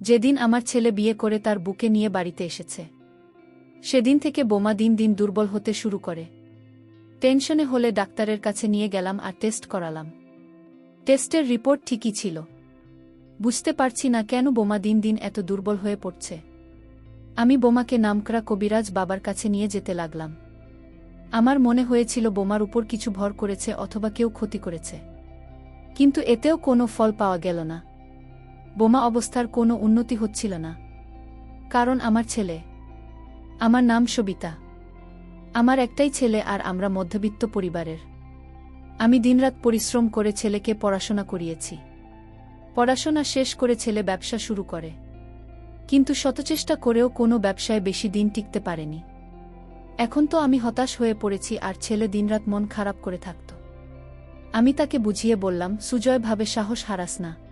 যেদিন আমার ছেলে বিয়ে করে তার বুকে নিয়ে বাড়িতে এসেছে। সেদিন থেকে বোমা দিন দিন দুর্বল হতে শুরু করে। টেনশনে হলে ডাক্তারের কাছে নিয়ে গেলাম আর টেস্ট করালাম। টেস্টের রিপোর্ট ঠিকই ছিল। বুঝতে পারছি না কেন বোমা দিন দিন এত দুর্বল হয়ে পড়ছে। আমি বোমাকে নামকরা কবিরাজ বাবার কাছে নিয়ে যেতে লাগলাম। আমার মনে হয়েছিল বোমার উপর কিছু ভর করেছে অথবা কেউ ক্ষতি করেছে। কিন্তু এতেও কোনো ফল পাওয়া গেল না। বোমা অবস্থার কোনো উন্নতি হচ্ছিল না। কারণ আমার ছেলে। আমার নাম সবিতা। আমার একটাই ছেলে আর আমরা মধ্যবিত্ত পরিবারের। আমি দিনরাত পরিশ্রম করে ছেলেকে পড়াশোনা করিয়েছি। পড়াশোনা শেষ করে ছেলে ব্যবসা শুরু করে। কিন্তু শতচেষ্টা করেও কোনো ব্যবসায় বেশি দিন টিকতে পারেনি। এখন তো আমি হতাশ হয়ে পড়েছি আর ছেলে দিনরাত মন খারাপ করে থাকত। আমি তাকে বুঝিয়ে বললাম সুজয়ভাবে সাহস হারাস না।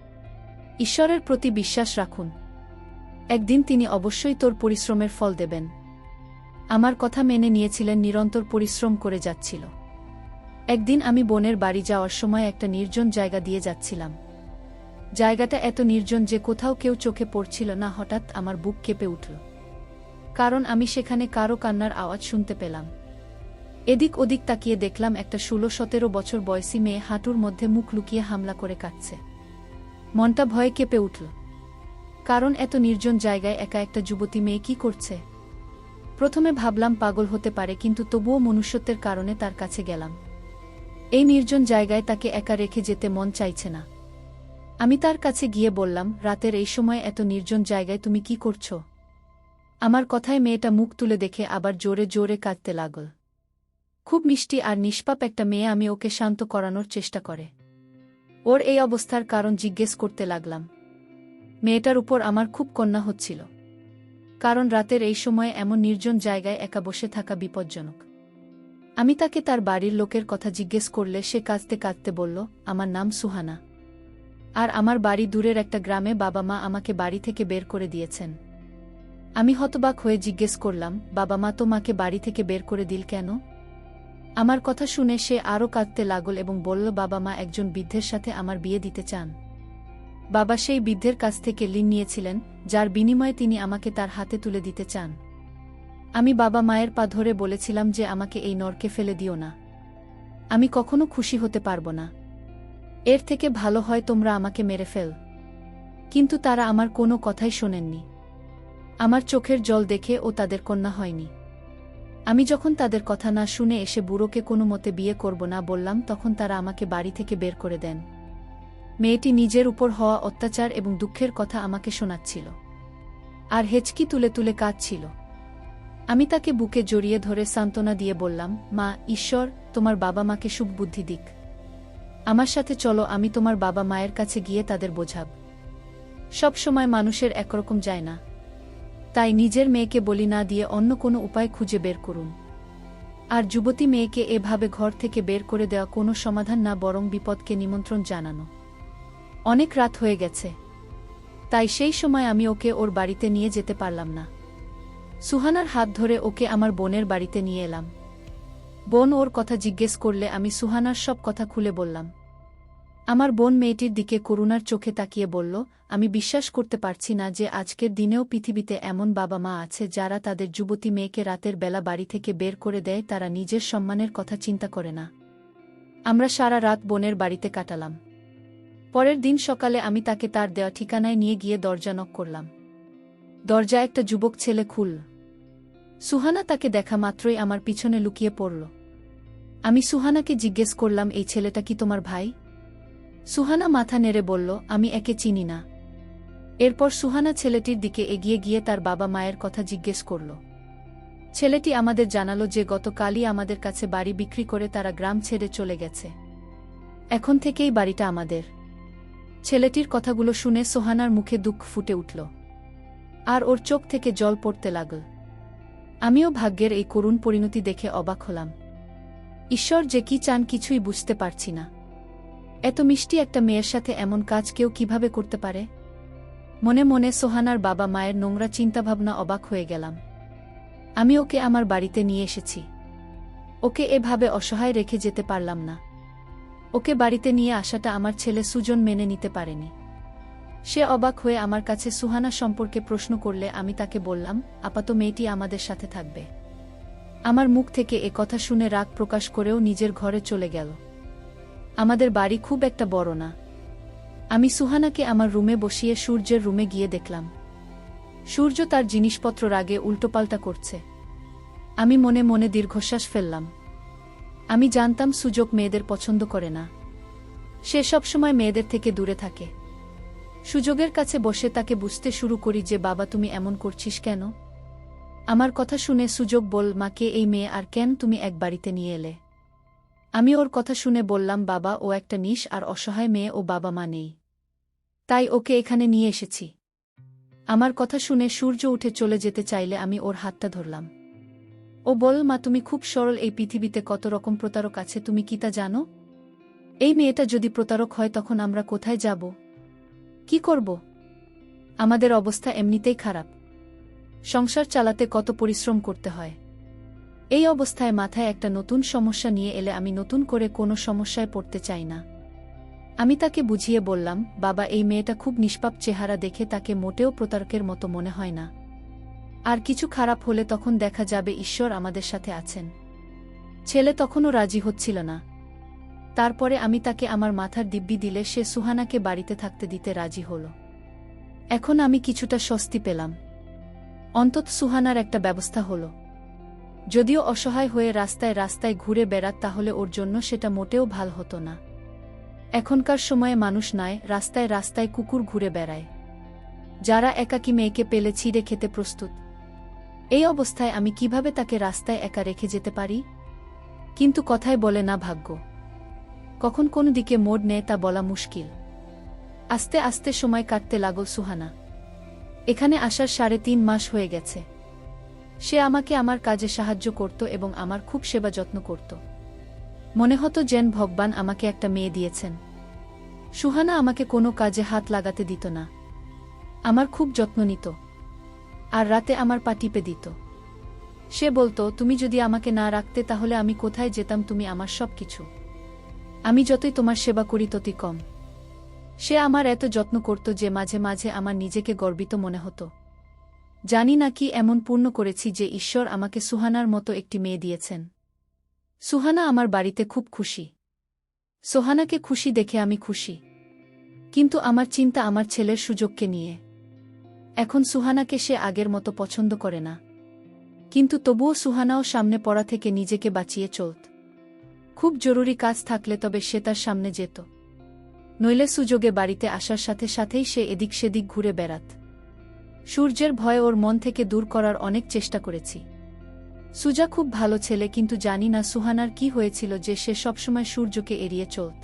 ঈশ্বরের প্রতি বিশ্বাস রাখুন। একদিন তিনি অবশ্যই তোর পরিশ্রমের ফল দেবেন। আমার কথা মেনে নিয়েছিলেন নিরন্তর পরিশ্রম করে যাচ্ছিল। একদিন আমি বোনের বাড়ি যাওয়ার সময় একটা নির্জন জায়গা দিয়ে যাচ্ছিলাম। জায়গাটা এত নির্জন যে কোথাও কেউ চোখে পড়ছিল না হঠাৎ আমার বুক কেঁপে উঠল। কারণ আমি সেখানে কারও কান্নার আওয়াজ শুনতে পেলাম। এদিক ওদিক তাকিয়ে দেখলাম একটা ষোলো সতেরো বছর বয়সী মেয়ে হাঁটুর মধ্যে মুখ লুকিয়ে হামলা করে কাটছে মনটা ভয়ে কেঁপে উঠল। কারণ এত নির্জন জায়গায় একা একটা যুবতী মেয়ে কি করছে? প্রথমে ভাবলাম পাগল হতে পারে, কিন্তু তবুও মনুষ্যত্বের কারণে তার কাছে গেলাম। এই নির্জন জায়গায় তাকে একা রেখে যেতে মন চাইছে না। আমি তার কাছে গিয়ে বললাম, রাতের এই সময় এত নির্জন জায়গায় তুমি কি করছ? আমার কথায় মেয়েটা মুখ তুলে দেখে আবার জোরে জোরে কাঁদতে লাগল। খুব মিষ্টি আর নিষ্পাপ একটা মেয়ে আমি ওকে শান্ত করানোর চেষ্টা করে। ওর এই অবস্থার কারণ জিজ্ঞেস করতে লাগলাম। মেয়েটার উপর আমার খুব কন্যা হচ্ছিল। কারণ রাতের এই সময়ে এমন নির্জন জায়গায় একা বসে থাকা বিপজ্জনক। আমি তাকে তার বাড়ির লোকের কথা জিজ্ঞেস করলে সে কাঁদতে কাঁদতে বলল, আমার নাম সুহানা। আর আমার বাড়ি দূরের একটা গ্রামে বাবা মা আমাকে বাড়ি থেকে বের করে দিয়েছেন। আমি হতবাক হয়ে জিজ্ঞেস করলাম, বাবা মা তো মাকে বাড়ি থেকে বের করে দিল কেন? আমার কথা শুনে সে আরও কাঁদতে লাগল এবং বলল, বাবা মা, একজন বৃদ্ধের সাথে আমার বিয়ে দিতে চান। বাবা সেই বৃদ্ধের কাছ থেকে ঋণ নিয়েছিলেন, যার বিনিময়ে তিনি আমাকে তার হাতে তুলে দিতে চান। আমি বাবা মায়ের পা ধরে বলেছিলাম যে আমাকে এই নরকে ফেলে দিও না। আমি কখনো খুশি হতে পারব না। এর থেকে ভালো হয় তোমরা আমাকে মেরে ফেল। কিন্তু তারা আমার কোনো কথাই শোনেননি। আমার চোখের জল দেখে ও তাদের কন্যা হয়নি। আমি যখন তাদের কথা না শুনে এসে বুড়োকে কোনো মতে বিয়ে করব না বললাম, তখন তারা আমাকে বাড়ি থেকে বের করে দেন। মেয়েটি নিজের উপর হওয়া অত্যাচার এবং দুঃখের কথা আমাকে শোনাচ্ছিল। আর হেচকি তুলে তুলে কাঁদছিল। আমি তাকে বুকে জড়িয়ে ধরে সান্ত্বনা দিয়ে বললাম, মা, ঈশ্বর, তোমার বাবা মাকে সুখ বুদ্ধি দিক। আমার সাথে চলো, আমি তোমার বাবা মায়ের কাছে গিয়ে তাদের বোঝাব। সব সময় মানুষের একরকম যায় না। তাই নিজের মেয়েকে বলি না দিয়ে অন্য কোনো উপায় খুঁজে বের করুন। আর যুবতী মেয়েকে এভাবে ঘর থেকে বের করে দেওয়া কোনো সমাধান না, বরং বিপদকে নিমন্ত্রণ জানানো। অনেক রাত হয়ে গেছে। তাই সেই সময় আমি ওকে ওর বাড়িতে নিয়ে যেতে পারলাম না। সুহানার হাত ধরে ওকে আমার বোনের বাড়িতে নিয়ে এলাম। বোন ওর কথা জিজ্ঞেস করলে আমি সুহানার সব কথা খুলে বললাম। আমার বোন মেয়েটির দিকে করুণার চোখে তাকিয়ে বলল, আমি বিশ্বাস করতে পারছি না যে আজকের দিনেও পৃথিবীতে এমন বাবা মা আছে যারা তাদের যুবতী মেয়েকে রাতের বেলা বাড়ি থেকে বের করে দেয়, তারা নিজের সম্মানের কথা চিন্তা করে না। আমরা সারা রাত বোনের বাড়িতে কাটালাম। পরের দিন সকালে আমি তাকে তার দেওয়া ঠিকানায় নিয়ে গিয়ে দরজা নক করলাম। দরজা একটা যুবক ছেলে খুল সুহানা তাকে দেখা মাত্রই আমার পিছনে লুকিয়ে পড়ল। আমি সুহানাকে জিজ্ঞেস করলাম, এই ছেলেটা কি তোমার ভাই? সুহানা মাথা নেড়ে বলল, আমি একে চিনি না। এরপর সুহানা ছেলেটির দিকে এগিয়ে গিয়ে তার বাবা মায়ের কথা জিজ্ঞেস করল। ছেলেটি আমাদের জানালো যে গতকালই আমাদের কাছে বাড়ি বিক্রি করে তারা গ্রাম ছেড়ে চলে গেছে। এখন থেকেই বাড়িটা আমাদের। ছেলেটির কথাগুলো শুনে সোহানার মুখে দুঃখ ফুটে উঠল। আর ওর চোখ থেকে জল পড়তে লাগল। আমিও ভাগ্যের এই করুণ পরিণতি দেখে অবাক হলাম। ঈশ্বর যে কি চান কিছুই বুঝতে পারছি না। এত মিষ্টি একটা মেয়ের সাথে এমন কাজ কেউ কীভাবে করতে পারে? মনে মনে সোহানার বাবা মায়ের নোংরা চিন্তাভাবনা অবাক হয়ে গেলাম। আমি ওকে আমার বাড়িতে নিয়ে এসেছি। ওকে এভাবে অসহায় রেখে যেতে পারলাম না। ওকে বাড়িতে নিয়ে আসাটা আমার ছেলে সুজন মেনে নিতে পারেনি। সে অবাক হয়ে আমার কাছে সুহানা সম্পর্কে প্রশ্ন করলে আমি তাকে বললাম, আপাত মেয়েটি আমাদের সাথে থাকবে। আমার মুখ থেকে এ কথা শুনে রাগ প্রকাশ করেও নিজের ঘরে চলে গেল। আমাদের বাড়ি খুব একটা বড় না। আমি সুহানাকে আমার রুমে বসিয়ে সূর্যের রুমে গিয়ে দেখলাম। সূর্য তার জিনিসপত্র রাগে উল্টোপাল্টা করছে। আমি মনে মনে দীর্ঘশ্বাস ফেললাম। আমি জানতাম সুযোগ মেয়েদের পছন্দ করে না। সে সবসময় মেয়েদের থেকে দূরে থাকে। সুযোগের কাছে বসে তাকে বুঝতে শুরু করি যে, বাবা, তুমি এমন করছিস কেন? আমার কথা শুনে সুযোগ বল, মাকে, এই মেয়ে, আর কেন তুমি এক বাড়িতে নিয়ে এলে? আমি ওর কথা শুনে বললাম, বাবা, ও একটা নিশ, আর অসহায় মেয়ে, ও বাবা মা নেই। তাই ওকে এখানে নিয়ে এসেছি। আমার কথা শুনে সূর্য উঠে চলে যেতে চাইলে আমি ওর হাতটা ধরলাম। ও বল মা, তুমি খুব সরল, এই পৃথিবীতে কত রকম প্রতারক আছে, তুমি কি তা জানো? এই মেয়েটা যদি প্রতারক হয়, তখন আমরা কোথায় যাব? কি করব? আমাদের অবস্থা এমনিতেই খারাপ। সংসার চালাতে কত পরিশ্রম করতে হয়। এই অবস্থায় মাথায় একটা নতুন সমস্যা নিয়ে এলে আমি নতুন করে কোনো সমস্যায় পড়তে চাই না। আমি তাকে বুঝিয়ে বললাম, বাবা, এই মেয়েটা খুব নিষ্পাপ চেহারা দেখে তাকে মোটেও প্রতারকের মতো মনে হয় না। আর কিছু খারাপ হলে তখন দেখা যাবে ঈশ্বর আমাদের সাথে আছেন। ছেলে তখনও রাজি হচ্ছিল না। তারপরে আমি তাকে আমার মাথার দিব্যি দিলে সে সুহানাকে বাড়িতে থাকতে দিতে রাজি হল। এখন আমি কিছুটা স্বস্তি পেলাম। অন্তত সুহানার একটা ব্যবস্থা হল। যদিও অসহায় হয়ে রাস্তায় রাস্তায় ঘুরে বেড়াত তাহলে ওর জন্য সেটা মোটেও ভালো হতো না। এখনকার সময়ে মানুষ নয় রাস্তায় রাস্তায় কুকুর ঘুরে বেড়ায়। যারা একাকী মেয়েকে পেলে ছিঁড়ে খেতে প্রস্তুত। এই অবস্থায় আমি কীভাবে তাকে রাস্তায় একা রেখে যেতে পারি? কিন্তু কথায় বলে না ভাগ্য। কখন কোন দিকে মোড় নেয় তা বলা মুশকিল। আস্তে আস্তে সময় কাটতে লাগল সুহানা। এখানে আসার সাড়ে তিন মাস হয়ে গেছে। সে আমাকে আমার কাজে সাহায্য করত এবং আমার খুব সেবা যত্ন করত। মনে হতো যেন ভগবান আমাকে একটা মেয়ে দিয়েছেন। সুহানা আমাকে কোনো কাজে হাত লাগাতে দিত না। আমার খুব যত্ন নিত। আর রাতে আমার পা টিপে দিত। সে বলতো, তুমি যদি আমাকে না রাখতে, তাহলে আমি কোথায় যেতাম? তুমি আমার সব কিছু আমি যতই তোমার সেবা করি, ততই কম। সে আমার এত যত্ন করত যে মাঝে মাঝে আমার নিজেকে গর্বিত মনে হতো। জানি না কি এমন পূর্ণ করেছি যে ঈশ্বর আমাকে সুহানার মতো একটি মেয়ে দিয়েছেন। সুহানা আমার বাড়িতে খুব খুশি। সোহানাকে খুশি দেখে আমি খুশি। কিন্তু আমার চিন্তা আমার ছেলের সুযোগকে নিয়ে। এখন সুহানাকে সে আগের মতো পছন্দ করে না। কিন্তু তবুও সুহানাও সামনে পড়া থেকে নিজেকে বাঁচিয়ে চলত। খুব জরুরি কাজ থাকলে তবে সে তার সামনে যেত। নইলে সুযোগে বাড়িতে আসার সাথে সাথেই সে এদিক সেদিক ঘুরে বেড়াত। সূর্যের ভয় ওর মন থেকে দূর করার অনেক চেষ্টা করেছি। সুজা খুব ভালো ছেলে কিন্তু জানি না সুহানার কি হয়েছিল যে সে সবসময় সূর্যকে এড়িয়ে চলত।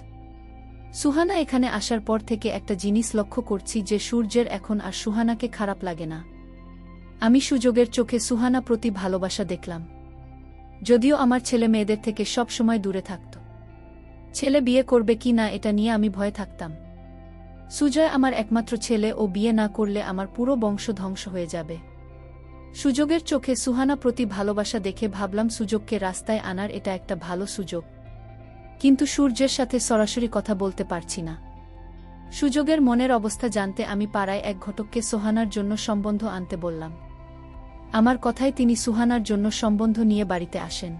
সুহানা এখানে আসার পর থেকে একটা জিনিস লক্ষ্য করছি যে সূর্যের এখন আর সুহানাকে খারাপ লাগে না। আমি সুযোগের চোখে সুহানা প্রতি ভালোবাসা দেখলাম। যদিও আমার ছেলে মেয়েদের থেকে সব সময় দূরে থাকত। ছেলে বিয়ে করবে কি না এটা নিয়ে আমি ভয়ে থাকতাম। সুজয় আমার একমাত্র ছেলে ও বিয়ে না করলে আমার পুরো বংশ ধ্বংস হয়ে যাবে। সুযোগের চোখে সুহানা প্রতি ভালোবাসা দেখে ভাবলাম সুযোগকে রাস্তায় আনার এটা একটা ভালো সুযোগ। কিন্তু সূর্যের সাথে সরাসরি কথা বলতে পারছি না। সুযোগের মনের অবস্থা জানতে আমি পাড়ায় এক ঘটককে সোহানার জন্য সম্বন্ধ আনতে বললাম। আমার কথায় তিনি সুহানার জন্য সম্বন্ধ নিয়ে বাড়িতে আসেন।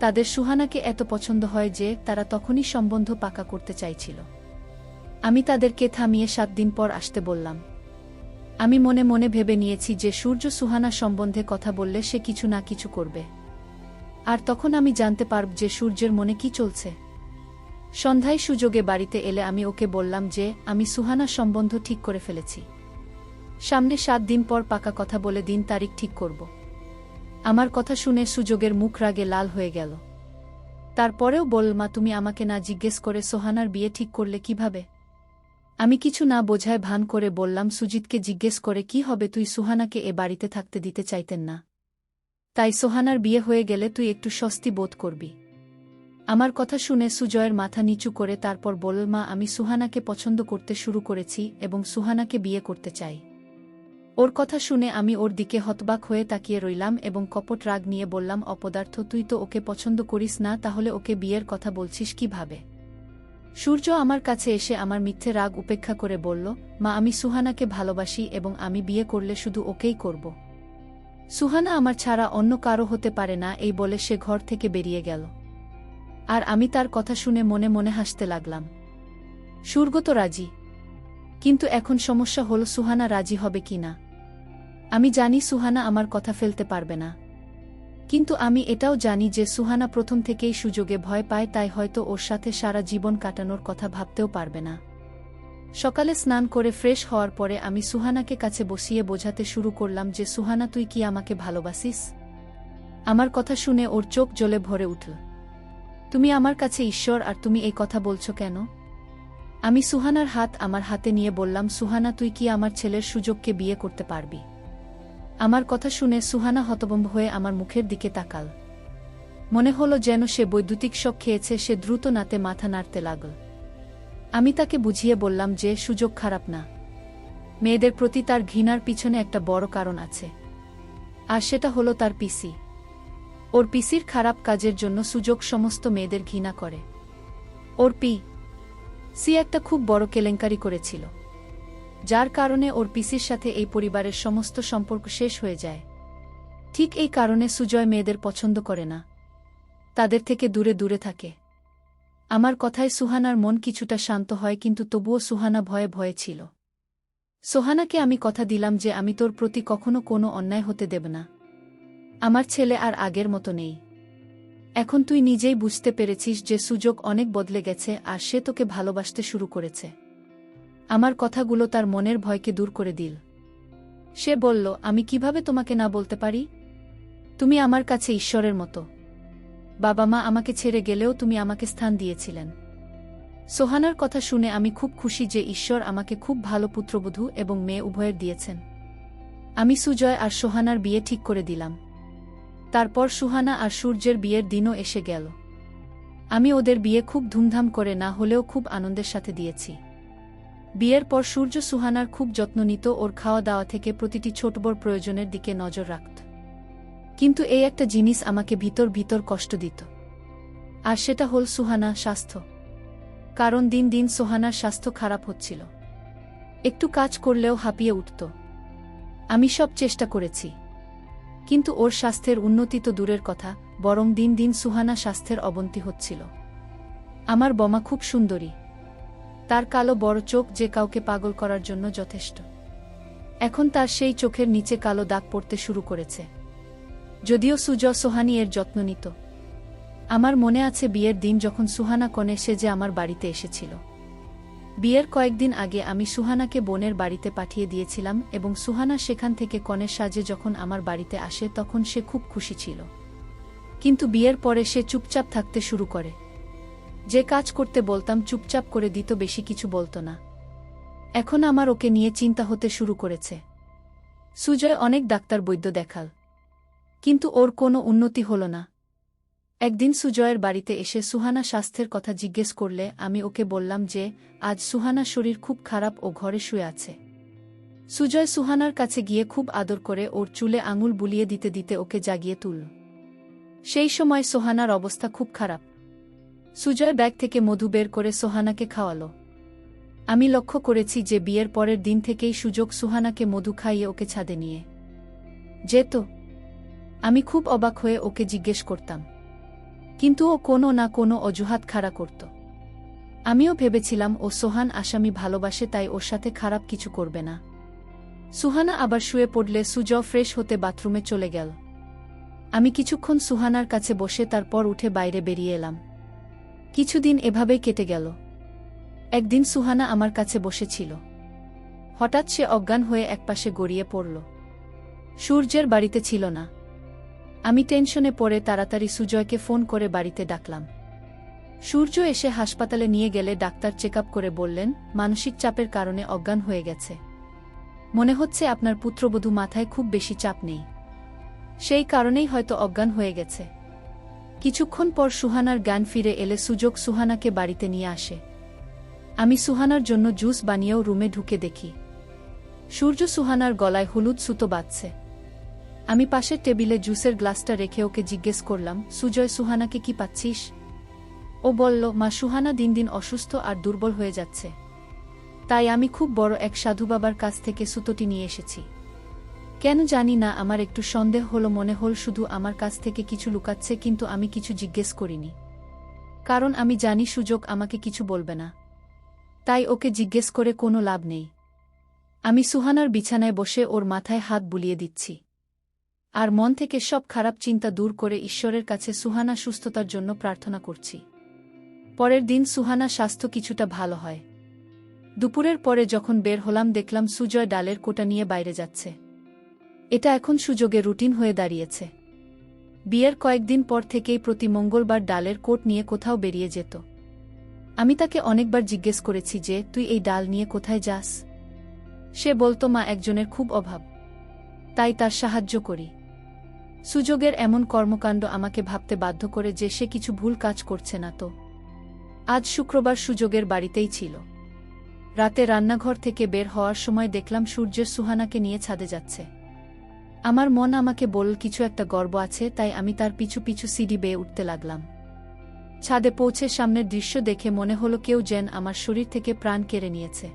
তাদের সুহানাকে এত পছন্দ হয় যে তারা তখনই সম্বন্ধ পাকা করতে চাইছিল। আমি তাদেরকে থামিয়ে সাত দিন পর আসতে বললাম। আমি মনে মনে ভেবে নিয়েছি যে সূর্য সুহানা সম্বন্ধে কথা বললে সে কিছু না কিছু করবে। আর তখন আমি জানতে পারব যে সূর্যের মনে কি চলছে। সন্ধ্যায় সুযোগে বাড়িতে এলে আমি ওকে বললাম যে, আমি সুহানা সম্বন্ধ ঠিক করে ফেলেছি। সামনে সাত দিন পর পাকা কথা বলে দিন তারিখ ঠিক করব। আমার কথা শুনে সুযোগের মুখ রাগে লাল হয়ে গেল। তারপরেও বল মা, তুমি আমাকে না জিজ্ঞেস করে সোহানার বিয়ে ঠিক করলে কীভাবে? আমি কিছু না বোঝায় ভান করে বললাম, সুজিতকে জিজ্ঞেস করে, কি হবে তুই সুহানাকে এ বাড়িতে থাকতে দিতে চাইতেন না? তাই সোহানার বিয়ে হয়ে গেলে তুই একটু স্বস্তি বোধ করবি। আমার কথা শুনে সুজয়ের মাথা নিচু করে তারপর বলল, মা, আমি সুহানাকে পছন্দ করতে শুরু করেছি এবং সুহানাকে বিয়ে করতে চাই। ওর কথা শুনে আমি ওর দিকে হতবাক হয়ে তাকিয়ে রইলাম এবং কপট রাগ নিয়ে বললাম, অপদার্থ, তুই তো ওকে পছন্দ করিস না, তাহলে ওকে বিয়ের কথা বলছিস কীভাবে? সূর্য আমার কাছে এসে আমার মিথ্যে রাগ উপেক্ষা করে বলল, মা, আমি সুহানাকে ভালোবাসি এবং আমি বিয়ে করলে শুধু ওকেই করব। সুহানা আমার ছাড়া অন্য কারও হতে পারে না, এই বলে সে ঘর থেকে বেরিয়ে গেল। আর আমি তার কথা শুনে মনে মনে হাসতে লাগলাম। সুর্গ তো রাজি। কিন্তু এখন সমস্যা হল সুহানা রাজি হবে কি না? আমি জানি সুহানা আমার কথা ফেলতে পারবে না। কিন্তু আমি এটাও জানি যে সুহানা প্রথম থেকেই সুযোগে ভয় পায়, তাই হয়তো ওর সাথে সারা জীবন কাটানোর কথা ভাবতেও পারবে না। সকালে স্নান করে ফ্রেশ হওয়ার পরে আমি সুহানাকে কাছে বসিয়ে বোঝাতে শুরু করলাম যে, সুহানা, তুই কি আমাকে ভালোবাসিস? আমার কথা শুনে ওর চোখ জ্বলে ভরে উঠল। তুমি আমার কাছে ঈশ্বর, আর তুমি এই কথা বলছো কেন? আমি সুহানার হাত আমার হাতে নিয়ে বললাম, সুহানা, তুই কি আমার ছেলের সুযোগকে বিয়ে করতে পারবি? আমার কথা শুনে সুহানা হতবম্ব হয়ে আমার মুখের দিকে তাকাল। মনে হলো যেন সে বৈদ্যুতিক শখ খেয়েছে, সে দ্রুত নাতে মাথা নাড়তে লাগল। আমি তাকে বুঝিয়ে বললাম যে, সুযোগ খারাপ না। মেয়েদের প্রতি তার ঘৃণার পিছনে একটা বড় কারণ আছে। আর সেটা হলো তার পিসি। ওর পিসির খারাপ কাজের জন্য সুযোগ সমস্ত মেয়েদের ঘৃণা করে। ওর পি, সি একটা খুব বড় কেলেঙ্কারি করেছিল। যার কারণে ওর পিসির সাথে এই পরিবারের সমস্ত সম্পর্ক শেষ হয়ে যায়। ঠিক এই কারণে সুজয় মেয়েদের পছন্দ করে না। তাদের থেকে দূরে দূরে থাকে। আমার কথায় সুহানার মন কিছুটা শান্ত হয়, কিন্তু তবুও সুহানা ভয়ে ভয়ে ছিল। সোহানাকে আমি কথা দিলাম যে আমি তোর প্রতি কখনো কোনো অন্যায় হতে দেব না। আমার ছেলে আর আগের মতো নেই। এখন তুই নিজেই বুঝতে পেরেছিস যে সুযোগ অনেক বদলে গেছে আর সে তোকে ভালোবাসতে শুরু করেছে। আমার কথাগুলো তার মনের ভয়কে দূর করে দিল। সে বলল, আমি কীভাবে তোমাকে না বলতে পারি? তুমি আমার কাছে ঈশ্বরের মতো। বাবা মা আমাকে ছেড়ে গেলেও তুমি আমাকে স্থান দিয়েছিলেন। সোহানার কথা শুনে আমি খুব খুশি যে ঈশ্বর আমাকে খুব ভালো পুত্রবধূ এবং মেয়ে উভয়ের দিয়েছেন। আমি সুজয় আর সোহানার বিয়ে ঠিক করে দিলাম। তারপর সুহানা আর সূর্যের বিয়ের দিনও এসে গেল। আমি ওদের বিয়ে খুব ধুমধাম করে না হলেও খুব আনন্দের সাথে দিয়েছি। বিয়ের পর সূর্য সুহানার খুব যত্ন নিত ওর খাওয়া দাওয়া থেকে প্রতিটি ছোট বড় প্রয়োজনের দিকে নজর রাখত। কিন্তু এই একটা জিনিস আমাকে ভিতর ভিতর কষ্ট দিত। আর সেটা হল সুহানা স্বাস্থ্য। কারণ দিন দিন সোহানার স্বাস্থ্য খারাপ হচ্ছিল। একটু কাজ করলেও হাঁপিয়ে উঠত। আমি সব চেষ্টা করেছি। কিন্তু ওর স্বাস্থ্যের উন্নতি তো দূরের কথা, বরং দিন দিন সুহানা স্বাস্থ্যের অবনতি হচ্ছিল। আমার বমা খুব সুন্দরী। তার কালো বড় চোখ যে কাউকে পাগল করার জন্য যথেষ্ট। এখন তার সেই চোখের নিচে কালো দাগ পড়তে শুরু করেছে। যদিও সুজ সোহানি এর যত্ন নিত। আমার মনে আছে বিয়ের দিন যখন সুহানা কনে সে যে আমার বাড়িতে এসেছিল। বিয়ের কয়েকদিন আগে আমি সুহানাকে বোনের বাড়িতে পাঠিয়ে দিয়েছিলাম এবং সুহানা সেখান থেকে কনের সাজে যখন আমার বাড়িতে আসে তখন সে খুব খুশি ছিল। কিন্তু বিয়ের পরে সে চুপচাপ থাকতে শুরু করে। যে কাজ করতে বলতাম চুপচাপ করে দিত, বেশি কিছু বলতো না। এখন আমার ওকে নিয়ে চিন্তা হতে শুরু করেছে। সুজয় অনেক ডাক্তার বৈদ্য দেখাল। কিন্তু ওর কোনো উন্নতি হল না। একদিন সুজয়ের বাড়িতে এসে সুহানা স্বাস্থ্যের কথা জিজ্ঞেস করলে আমি ওকে বললাম যে, আজ সুহানা শরীর খুব খারাপ ও ঘরে শুয়ে আছে। সুজয় সুহানার কাছে গিয়ে খুব আদর করে ওর চুলে আঙুল বুলিয়ে দিতে দিতে ওকে জাগিয়ে তুলল। সেই সময় সোহানার অবস্থা খুব খারাপ। সুজয় ব্যাগ থেকে মধু বের করে সোহানাকে খাওয়ালো। আমি লক্ষ্য করেছি যে বিয়ের পরের দিন থেকেই সুযোগ সুহানাকে মধু খাইয়ে ওকে ছাদে নিয়ে। যেত আমি খুব অবাক হয়ে ওকে জিজ্ঞেস করতাম। কিন্তু ও কোনো না কোনো অজুহাত খাড়া করত। আমিও ভেবেছিলাম ও সোহান আসামি ভালোবাসে তাই ওর সাথে খারাপ কিছু করবে না। সুহানা আবার শুয়ে পড়লে সুজ ফ্রেশ হতে বাথরুমে চলে গেল। আমি কিছুক্ষণ সুহানার কাছে বসে তারপর উঠে বাইরে বেরিয়ে এলাম। কিছুদিন এভাবেই কেটে গেল। একদিন সুহানা আমার কাছে বসেছিল। হঠাৎ সে অজ্ঞান হয়ে একপাশে গড়িয়ে পড়ল। সূর্যের বাড়িতে ছিল না। আমি টেনশনে পড়ে তাড়াতাড়ি সুজয়কে ফোন করে বাড়িতে ডাকলাম। সূর্য এসে হাসপাতালে নিয়ে গেলে ডাক্তার চেক করে বললেন, মানসিক চাপের কারণে অজ্ঞান হয়ে গেছে। মনে হচ্ছে আপনার পুত্রবধূ মাথায় খুব বেশি চাপ নেই। সেই কারণেই হয়তো অজ্ঞান হয়ে গেছে। কিছুক্ষণ পর সুহানার জ্ঞান ফিরে এলে সুযোগ সুহানাকে বাড়িতে নিয়ে আসে। আমি সুহানার জন্য জুস বানিয়েও রুমে ঢুকে দেখি। সূর্য সুহানার গলায় হলুদ সুতো বাঁধছে। আমি পাশের টেবিলে জুসের গ্লাসটা রেখে ওকে জিজ্ঞেস করলাম, সুজয়, সুহানাকে কি পাচ্ছিস? ও বলল, মা, সুহানা দিন দিন অসুস্থ আর দুর্বল হয়ে যাচ্ছে। তাই আমি খুব বড় এক সাধু বাবার কাছ থেকে সুতোটি নিয়ে এসেছি। কেন জানি না, আমার একটু সন্দেহ হলো, মনে হল শুধু আমার কাছ থেকে কিছু লুকাচ্ছে, কিন্তু আমি কিছু জিজ্ঞেস করিনি। কারণ আমি জানি সুযোগ আমাকে কিছু বলবে না। তাই ওকে জিজ্ঞেস করে কোনো লাভ নেই। আমি সুহানার বিছানায় বসে ওর মাথায় হাত বুলিয়ে দিচ্ছি। আর মন থেকে সব খারাপ চিন্তা দূর করে ঈশ্বরের কাছে সুহানা সুস্থতার জন্য প্রার্থনা করছি। পরের দিন সুহানা স্বাস্থ্য কিছুটা ভালো হয়। দুপুরের পরে যখন বের হলাম, দেখলাম সুজয় ডালের কোটা নিয়ে বাইরে যাচ্ছে। এটা এখন সুযোগে রুটিন হয়ে দাঁড়িয়েছে। বিয়ের কয়েকদিন পর থেকেই প্রতি মঙ্গলবার ডালের কোট নিয়ে কোথাও বেরিয়ে যেত। আমি তাকে অনেকবার জিজ্ঞেস করেছি যে, তুই এই ডাল নিয়ে কোথায় যাস? সে বলতো, মা, একজনের খুব অভাব। তাই তার সাহায্য করি। সুযোগের এমন কর্মকাণ্ড আমাকে ভাবতে বাধ্য করে যে, সে কিছু ভুল কাজ করছে না তো। আজ শুক্রবার সুযোগের বাড়িতেই ছিল। রাতে রান্নাঘর থেকে বের হওয়ার সময় দেখলাম সূর্যের সুহানাকে নিয়ে ছাদে যাচ্ছে। আমার মন আমাকে বলল, কিছু একটা গর্ব আছে, তাই আমি তার পিছু পিছু সিডি বেয়ে উঠতে লাগলাম। ছাদে পৌঁছে সামনের দৃশ্য দেখে মনে হলো কেউ যেন আমার শরীর থেকে প্রাণ কেড়ে নিয়েছে।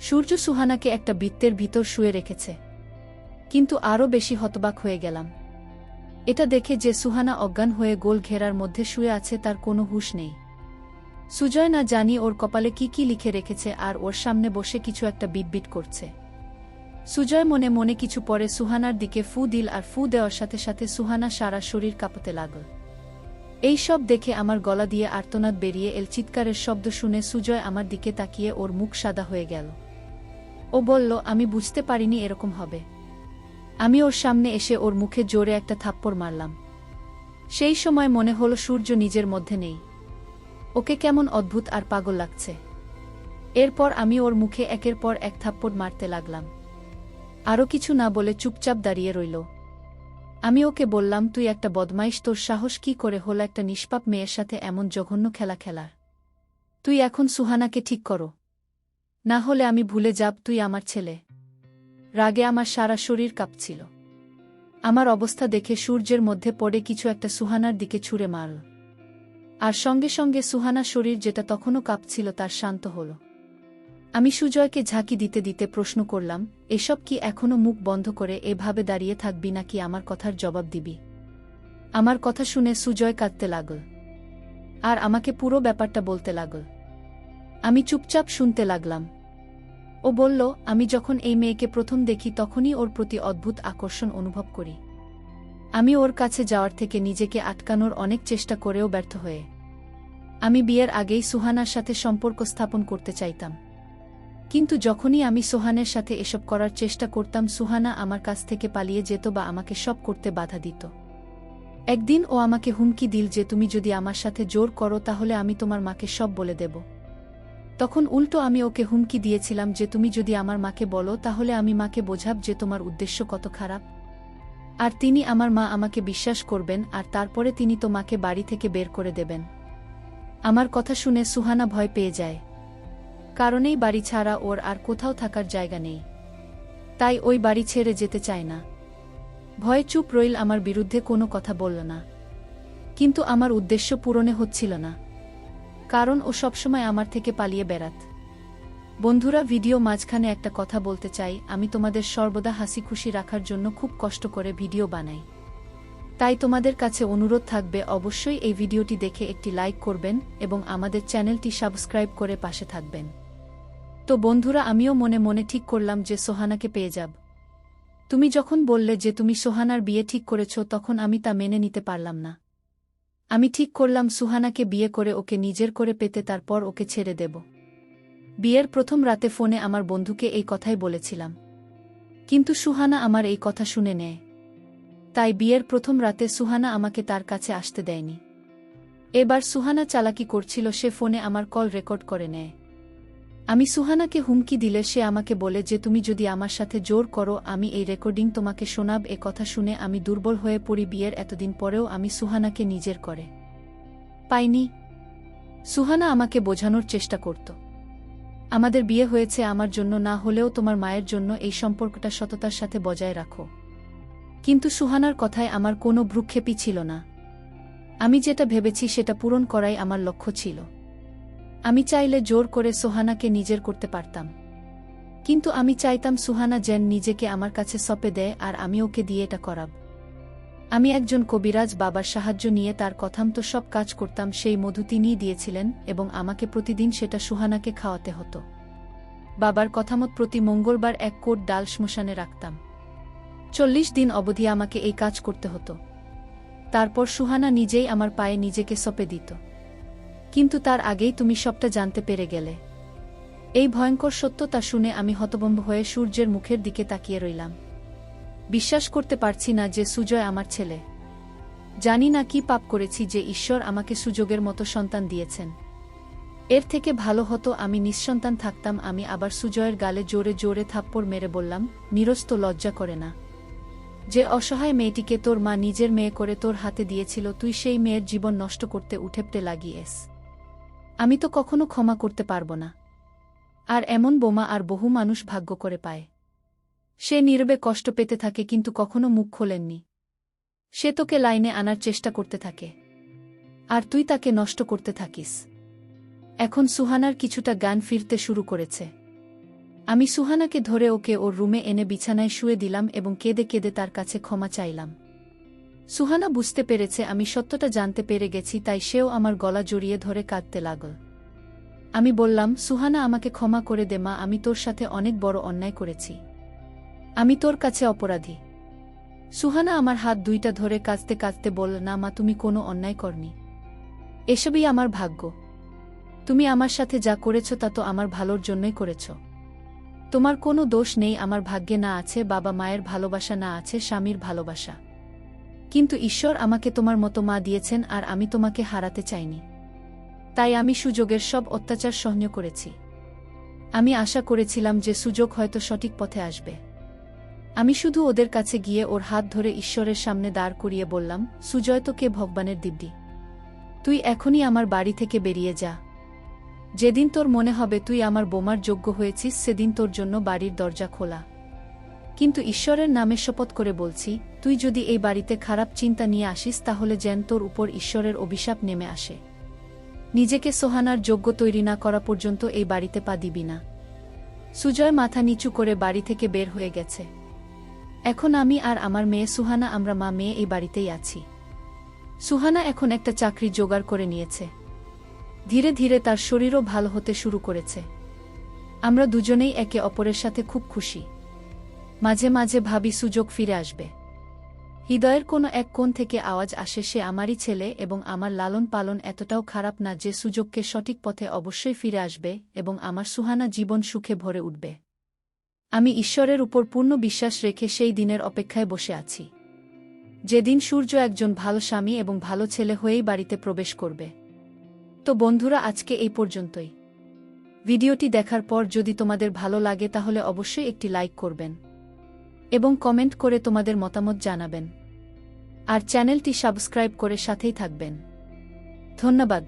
সূর্য সুহানাকে একটা বৃত্তের ভিতর শুয়ে রেখেছে। কিন্তু আরও বেশি হতবাক হয়ে গেলাম। এটা দেখে যে সুহানা অজ্ঞান হয়ে গোল ঘেরার মধ্যে শুয়ে আছে, তার কোনো হুশ নেই। সুজয় না জানি ওর কপালে কি কি লিখে রেখেছে, আর ওর সামনে বসে কিছু একটা বিটবিট করছে। সুজয় মনে মনে কিছু পরে সুহানার দিকে ফু দিল আর ফু দেওয়ার সাথে সাথে সুহানা সারা শরীর কাঁপতে লাগল। এই সব দেখে আমার গলা দিয়ে আর্তনাদ বেরিয়ে এল চিৎকারের শব্দ শুনে সুজয় আমার দিকে তাকিয়ে ওর মুখ সাদা হয়ে গেল। ও বলল, আমি বুঝতে পারিনি এরকম হবে। আমি ওর সামনে এসে ওর মুখে জোরে একটা থাপ্পড় মারলাম। সেই সময় মনে হলো সূর্য নিজের মধ্যে নেই। ওকে কেমন অদ্ভুত আর পাগল লাগছে। এরপর আমি ওর মুখে একের পর এক থাপ্পড় মারতে লাগলাম। আরও কিছু না বলে চুপচাপ দাঁড়িয়ে রইল। আমি ওকে বললাম, তুই একটা বদমাইশ, তোর সাহস কি করে হল একটা নিষ্পাপ মেয়ের সাথে এমন জঘন্য খেলা খেলার? তুই এখন সুহানাকে ঠিক করো। না হলে আমি ভুলে যাব, তুই আমার ছেলে। রাগে আমার সারা শরীর কাঁপছিল। আমার অবস্থা দেখে সূর্যের মধ্যে পড়ে কিছু একটা সুহানার দিকে ছুঁড়ে মারল। আর সঙ্গে সঙ্গে সুহানা শরীর যেটা তখনও কাঁপছিল, তার শান্ত হল। আমি সুজয়কে ঝাঁকি দিতে দিতে প্রশ্ন করলাম, এসব কি এখনও মুখ বন্ধ করে এভাবে দাঁড়িয়ে থাকবি নাকি আমার কথার জবাব দিবি? আমার কথা শুনে সুজয় কাঁদতে লাগল। আর আমাকে পুরো ব্যাপারটা বলতে লাগল। আমি চুপচাপ শুনতে লাগলাম। ও বলল, আমি যখন এই মেয়েকে প্রথম দেখি তখনই ওর প্রতি অদ্ভুত আকর্ষণ অনুভব করি। আমি ওর কাছে যাওয়ার থেকে নিজেকে আটকানোর অনেক চেষ্টা করেও ব্যর্থ হয়ে। আমি বিয়ের আগেই সুহানার সাথে সম্পর্ক স্থাপন করতে চাইতাম। কিন্তু যখনই আমি সোহানের সাথে এসব করার চেষ্টা করতাম, সুহানা আমার কাছ থেকে পালিয়ে যেত বা আমাকে সব করতে বাধা দিত। একদিন ও আমাকে হুমকি দিল যে, তুমি যদি আমার সাথে জোর করো, তাহলে আমি তোমার মাকে সব বলে দেব। তখন উল্টো আমি ওকে হুমকি দিয়েছিলাম যে, তুমি যদি আমার মাকে বলো, তাহলে আমি মাকে বোঝাব যে, তোমার উদ্দেশ্য কত খারাপ। আর তিনি আমার মা আমাকে বিশ্বাস করবেন, আর তারপরে তিনি তো মাকে বাড়ি থেকে বের করে দেবেন। আমার কথা শুনে সুহানা ভয় পেয়ে যায়। কারণেই বাড়ি ছাড়া ওর আর কোথাও থাকার জায়গা নেই। তাই ওই বাড়ি ছেড়ে যেতে চায় না। ভয়ে চুপ রইল আমার বিরুদ্ধে কোনো কথা বলল না। কিন্তু আমার উদ্দেশ্য পূরণে হচ্ছিল না। কারণ ও সবসময় আমার থেকে পালিয়ে বেড়াত। বন্ধুরা, ভিডিও মাঝখানে একটা কথা বলতে চাই। আমি তোমাদের সর্বদা হাসি খুশি রাখার জন্য খুব কষ্ট করে ভিডিও বানাই। তাই তোমাদের কাছে অনুরোধ থাকবে, অবশ্যই এই ভিডিওটি দেখে একটি লাইক করবেন এবং আমাদের চ্যানেলটি সাবস্ক্রাইব করে পাশে থাকবেন। তো বন্ধুরা, আমিও মনে মনে ঠিক করলাম যে সোহানাকে পেয়ে যাব। তুমি যখন বললে যে তুমি সোহানার বিয়ে ঠিক করেছ, তখন আমি তা মেনে নিতে পারলাম না। আমি ঠিক করলাম সুহানাকে বিয়ে করে ওকে নিজের করে পেতে তারপর ওকে ছেড়ে দেব। বিয়ের প্রথম রাতে ফোনে আমার বন্ধুকে এই কথাই বলেছিলাম। কিন্তু সুহানা আমার এই কথা শুনে নেয়। তাই বিয়ের প্রথম রাতে সুহানা আমাকে তার কাছে আসতে দেয়নি। এবার সুহানা চালাকি করছিল, সে ফোনে আমার কল রেকর্ড করে নেয়। আমি সুহানাকে হুমকি দিলে সে আমাকে বলে যে, তুমি যদি আমার সাথে জোর করো, আমি এই রেকর্ডিং তোমাকে শোনাব। এ কথা শুনে আমি দুর্বল হয়ে পড়ি বিয়ের এতদিন পরেও আমি সুহানাকে নিজের করে পাইনি। সুহানা আমাকে বোঝানোর চেষ্টা করত। আমাদের বিয়ে হয়েছে আমার জন্য, না হলেও তোমার মায়ের জন্য এই সম্পর্কটা সততার সাথে বজায় রাখো। কিন্তু সুহানার কথায় আমার কোনো ভ্রুক্ষেপই ছিল না। আমি যেটা ভেবেছি সেটা পূরণ করাই আমার লক্ষ্য ছিল। আমি চাইলে জোর করে সোহানাকে নিজের করতে পারতাম। কিন্তু আমি চাইতাম সুহানা যেন নিজেকে আমার কাছে সপে দেয় আর আমি ওকে দিয়ে এটা করাব। আমি একজন কবিরাজ বাবার সাহায্য নিয়ে তার কথামতো সব কাজ করতাম, সেই মধু তিনিই দিয়েছিলেন এবং আমাকে প্রতিদিন সেটা সুহানাকে খাওয়াতে হতো। বাবার কথামত প্রতি মঙ্গলবার এক কোট ডাল শ্মশানে রাখতাম। চল্লিশ দিন অবধি আমাকে এই কাজ করতে হতো। তারপর সুহানা নিজেই আমার পায়ে নিজেকে সপে দিত। কিন্তু তার আগেই তুমি সবটা জানতে পেরে গেলে। এই ভয়ঙ্কর সত্যতা শুনে আমি হতবম্ব হয়ে সূর্যের মুখের দিকে তাকিয়ে রইলাম। বিশ্বাস করতে পারছি না যে সুজয় আমার ছেলে। জানি না কি পাপ করেছি যে ঈশ্বর আমাকে সুযোগের মতো সন্তান দিয়েছেন। এর থেকে ভালো হতো আমি নিঃসন্তান থাকতাম, আমি আবার সুজয়ের গালে জোরে জোরে থাপ্পড় মেরে বললাম, নিরস্ত লজ্জা করে না। যে অসহায় মেয়েটিকে তোর মা নিজের মেয়ে করে তোর হাতে দিয়েছিল, তুই সেই মেয়ের জীবন নষ্ট করতে উঠেপটে লাগিয়েস আমি তো কখনো ক্ষমা করতে পারব না। আর এমন বোমা আর বহু মানুষ ভাগ্য করে পায়। সে নীরবে কষ্ট পেতে থাকে কিন্তু কখনো মুখ খোলেননি। সে তোকে লাইনে আনার চেষ্টা করতে থাকে। আর তুই তাকে নষ্ট করতে থাকিস। এখন সুহানার কিছুটা গান ফিরতে শুরু করেছে। আমি সুহানাকে ধরে ওকে ওর রুমে এনে বিছানায় শুয়ে দিলাম এবং কেঁদে কেঁদে তার কাছে ক্ষমা চাইলাম। সুহানা বুঝতে পেরেছে আমি সত্যটা জানতে পেরে গেছি, তাই সেও আমার গলা জড়িয়ে ধরে কাঁদতে লাগল। আমি বললাম, সুহানা আমাকে ক্ষমা করে দে মা, আমি তোর সাথে অনেক বড় অন্যায় করেছি। আমি তোর কাছে অপরাধী। সুহানা আমার হাত দুইটা ধরে কাঁদতে কাঁদতে বলল, না মা, তুমি কোনো অন্যায় করনি। এসবই আমার ভাগ্য। তুমি আমার সাথে যা করেছ তা তো আমার ভালোর জন্যই করেছ। তোমার কোনো দোষ নেই, আমার ভাগ্যে না আছে, বাবা মায়ের ভালোবাসা না আছে, স্বামীর ভালোবাসা। কিন্তু ঈশ্বর আমাকে তোমার মতো মা দিয়েছেন আর আমি তোমাকে হারাতে চাইনি। তাই আমি সুযোগের সব অত্যাচার সহ্য করেছি। আমি আশা করেছিলাম যে সুযোগ হয়তো সঠিক পথে আসবে। আমি শুধু ওদের কাছে গিয়ে ওর হাত ধরে ঈশ্বরের সামনে দাঁড় করিয়ে বললাম, সুজয় তো কে ভগবানের দিব্যি। তুই এখনই আমার বাড়ি থেকে বেরিয়ে যা। যেদিন তোর মনে হবে তুই আমার বোমার যোগ্য হয়েছিস, সেদিন তোর জন্য বাড়ির দরজা খোলা। কিন্তু ঈশ্বরের নামে শপথ করে বলছি তুই যদি এই বাড়িতে খারাপ চিন্তা নিয়ে আসিস তাহলে যেন তোর উপর ঈশ্বরের অভিশাপ নেমে আসে। নিজেকে সোহানার যোগ্য তৈরি না করা পর্যন্ত এই বাড়িতে পা দিবি না। সুজয় মাথা নিচু করে বাড়ি থেকে বের হয়ে গেছে। এখন আমি আর আমার মেয়ে সুহানা, আমরা মা মেয়ে এই বাড়িতেই আছি। সুহানা এখন একটা চাকরি জোগাড় করে নিয়েছে। ধীরে ধীরে তার শরীরও ভালো হতে শুরু করেছে। আমরা দুজনেই একে অপরের সাথে খুব খুশি। মাঝে মাঝে ভাবি সুযোগ ফিরে আসবে। হৃদয়ের কোনো এক কোণ থেকে আওয়াজ আসে, সে আমারই ছেলে এবং আমার লালন পালন এতটাও খারাপ না যে সুযোগকে সঠিক পথে অবশ্যই ফিরে আসবে এবং আমার সুহানা জীবন সুখে ভরে উঠবে। আমি ঈশ্বরের উপর পূর্ণ বিশ্বাস রেখে সেই দিনের অপেক্ষায় বসে আছি। যেদিন সূর্য একজন ভালো স্বামী এবং ভালো ছেলে হয়েই বাড়িতে প্রবেশ করবে। তো বন্ধুরা, আজকে এই পর্যন্তই। ভিডিওটি দেখার পর যদি তোমাদের ভালো লাগে তাহলে অবশ্যই একটি লাইক করবেন এবং কমেন্ট করে তোমাদের মতামত জানাবেন। আর চ্যানেলটি সাবস্ক্রাইব করে সাথেই থাকবেন। ধন্যবাদ।